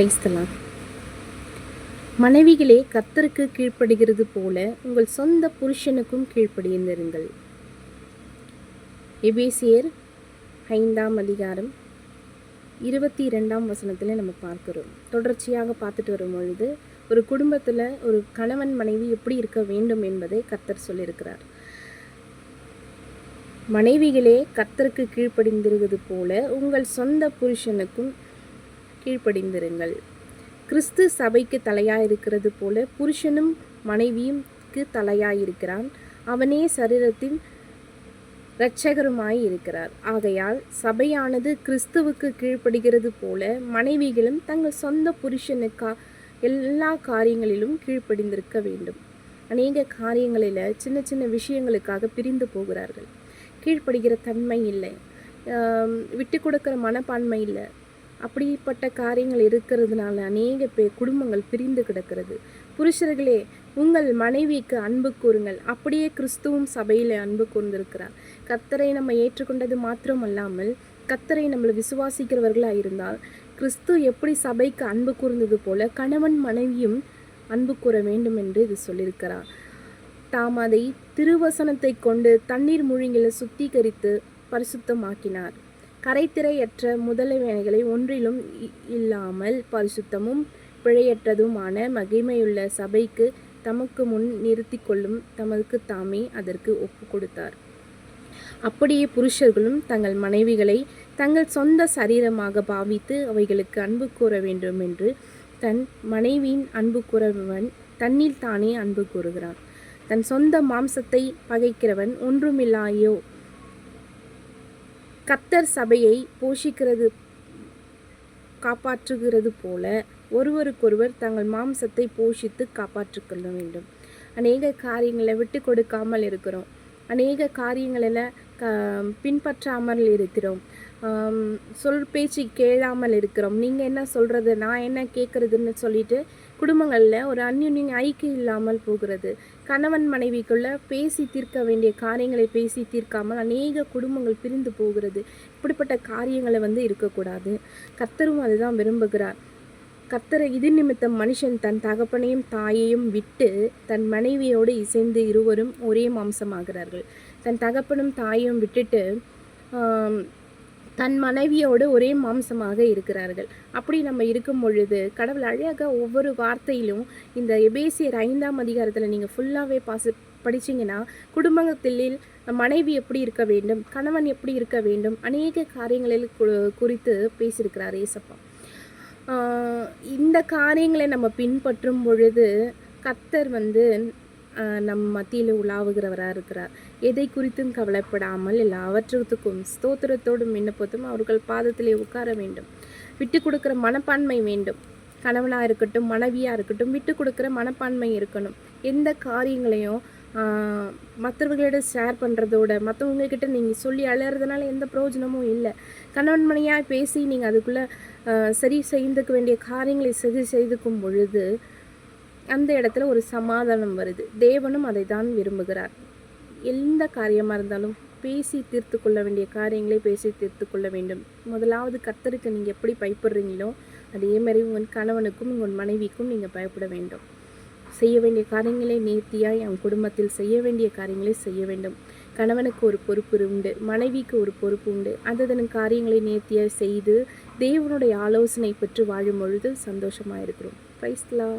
கிரைஸ்தலாம் மனைவிகளே கத்தருக்கு கீழ்ப்படுகிறது போல உங்கள் சொந்த புருஷனுக்கும் கீழ்ப்படிந்திருங்கள். எபேசியர் ஐந்தாம் அதிகாரம் இருபத்தி இரண்டாம் வசனத்தில் நம்ம பார்க்குறோம். தொடர்ச்சியாக பார்த்துட்டு வரும் பொழுது ஒரு குடும்பத்தில் ஒரு கணவன் மனைவி எப்படி இருக்க வேண்டும் என்பதை கர்த்தர் சொல்லியிருக்கிறார். மனைவிகளே கர்த்தருக்கு கீழ்ப்படிந்திருவது போல உங்கள் சொந்த புருஷனுக்கும் கீழ்ப்படிந்திருங்கள். கிறிஸ்து சபைக்கு தலையாக இருக்கிறது போல புருஷனும் மனைவியும்க்கு தலையாக இருக்கிறான் அவனே சரீரத்தின் இரட்சகருமாய் இருக்கிறார் ஆகையால் சபையானது கிறிஸ்துவுக்கு கீழ்ப்படுகிறது போல மனைவிகளும் தங்கள் சொந்த புருஷனுக்கா எல்லா காரியங்களிலும் கீழ்ப்படிந்திருக்க வேண்டும். அநேக காரியங்களில் சின்ன சின்ன விஷயங்களுக்காக பிரிந்து போகிறார்கள். கீழ்ப்படுகிற தன்மை இல்லை. விட்டு கொடுக்குற மனப்பான்மை இல்லை. அப்படிப்பட்ட காரியங்கள் இருக்கிறதுனால அநேக பேர் குடும்பங்கள் பிரிந்து கிடக்கிறது. புருஷர்களே உங்கள் மனைவிக்கு அன்பு கூறுங்கள். அப்படியே கிறிஸ்துவும் சபையில் அன்பு கூர்ந்திருக்கிறார். கத்தரை நம்ம ஏற்றுக்கொண்டது மாத்திரமல்லாமல் கத்தரை நம்மளை விசுவாசிக்கிறவர்களாக இருந்தால் கிறிஸ்து எப்படி சபைக்கு அன்பு கூர்ந்தது போல கணவன் மனைவியும் அன்பு கூற வேண்டும் என்று இது சொல்லியிருக்கிறார். தாம் அதை திருவசனத்தை கொண்டு தண்ணீர் மூழ்கில சுத்திகரித்து பரிசுத்தமாக்கினார். கரைத்திரையற்ற முதலவேனைகளை ஒன்றிலும் இ- இல்லாமல் பரிசுத்தமும் பிழையற்றதுமான மகிமையுள்ள சபைக்கு தமக்கு முன் நிறுத்தி கொள்ளும் தமக்கு தாமே அதற்கு ஒப்பு கொடுத்தார். அப்படியே புருஷர்களும் தங்கள் மனைவிகளை தங்கள் சொந்த சரீரமாக பாவித்து அவைகளுக்கு அன்பு கூற வேண்டும் என்று தன் மனைவியின் அன்பு கூறவன் தன்னில் தானே அன்பு கூறுகிறான். தன் சொந்த மாம்சத்தை பகைக்கிறவன் ஒன்றுமில்லாயோ கத்தர் சபையை போஷிக்கிறது காப்பாற்றுகிறது போல ஒருவருக்கொருவர் தங்கள் மாம்சத்தை போஷித்து காப்பாற்றிக்கொள்ள வேண்டும். அநேக காரியங்களை விட்டு கொடுக்காமல் இருக்கிறோம். அநேக காரியங்களில் க பின்பற்றாமல் இருக்கிறோம். சொல் பேச்சு கேளாமல் இருக்கிறோம். நீங்கள் என்ன சொல்கிறது நான் என்ன கேட்குறதுன்னு சொல்லிட்டு குடும்பங்களில் ஒரு அந்யுன்ய ஐக்கியம் இல்லாமல் போகிறது. கணவன் மனைவிக்குள்ளே பேசி தீர்க்க வேண்டிய காரியங்களை பேசி தீர்க்காமல் அநேக குடும்பங்கள் பிரிந்து போகிறது. இப்படிப்பட்ட காரியங்களை வந்து இருக்கக்கூடாது. கத்தரும் அதுதான் விரும்புகிறார். கத்தரை இது நிமித்தம் மனுஷன் தன் தகப்பனையும் தாயையும் விட்டு தன் மனைவியோடு இசைந்து இருவரும் ஒரே மாம்சமாகிறார்கள். தன் தகப்பனும் தாயையும் விட்டுட்டு தன் மனைவியோடு ஒரே மாம்சமாக இருக்கிறார்கள். அப்படி நம்ம இருக்கும் பொழுது கடவுள் அழகாக ஒவ்வொரு வார்த்தையிலும் இந்த எபேசியர் ஐந்தாம் அதிகாரத்தில் நீங்கள் ஃபுல்லாகவே பாச படிச்சீங்கன்னா குடும்பத்தில் மனைவி எப்படி இருக்க வேண்டும் கணவன் எப்படி இருக்க வேண்டும் அநேக காரியங்களில் கு- குறித்து பேசியிருக்கிறார் ஏசப்பா. இந்த காரியங்களை நம்ம பின்பற்றும் பொழுது கத்தர் வந்து நம் மத்தியில் உலாவுகிறவராக இருக்கிறார். எதை குறித்தும் கவலைப்படாமல் எல்லாவற்றுக்கும் ஸ்தோத்திரத்தோடும் விண்ணப்பத்தும் அவர்கள் பாதத்திலே உட்கார வேண்டும். விட்டு கொடுக்குற மனப்பான்மை வேண்டும். கணவனாக இருக்கட்டும் மனைவியாக இருக்கட்டும் விட்டு கொடுக்குற மனப்பான்மை இருக்கணும். எந்த காரியங்களையும் மற்றவர்களிடம் ஷேர் பண்ணுறதோட மற்றவங்கக்கிட்ட நீங்கள் சொல்லி அழகிறதுனால எந்த பிரயோஜனமும் இல்லை. கணவன் மனையாக பேசி நீங்கள் அதுக்குள்ளே சரி செய்துக்க வேண்டிய காரியங்களை சரி செய்துக்கும் பொழுது அந்த இடத்துல ஒரு சமாதானம் வருது. தேவனும் அதை தான் விரும்புகிறார். எந்த காரியமாக இருந்தாலும் பேசி தீர்த்து கொள்ள வேண்டிய காரியங்களை பேசி தீர்த்து கொள்ள வேண்டும். முதலாவது கர்த்தருக்கு நீங்கள் எப்படி பயப்படுறீங்களோ அதே மாதிரி உங்கள் கணவனுக்கும் உங்கள் மனைவிக்கும் நீங்கள் பயப்பட வேண்டும். செய்ய வேண்டிய காரியங்களை நேர்த்தியாய் என் குடும்பத்தில் செய்ய வேண்டிய காரியங்களை செய்ய வேண்டும். கணவனுக்கு ஒரு பொறுப்பு உண்டு மனைவிக்கு ஒரு பொறுப்பு உண்டு. அதன் காரியங்களை நேர்த்தியாய் செய்து தேவனுடைய ஆலோசனை பெற்று வாழும் பொழுது சந்தோஷமாக இருக்கிறோம் பிரைஸ்லா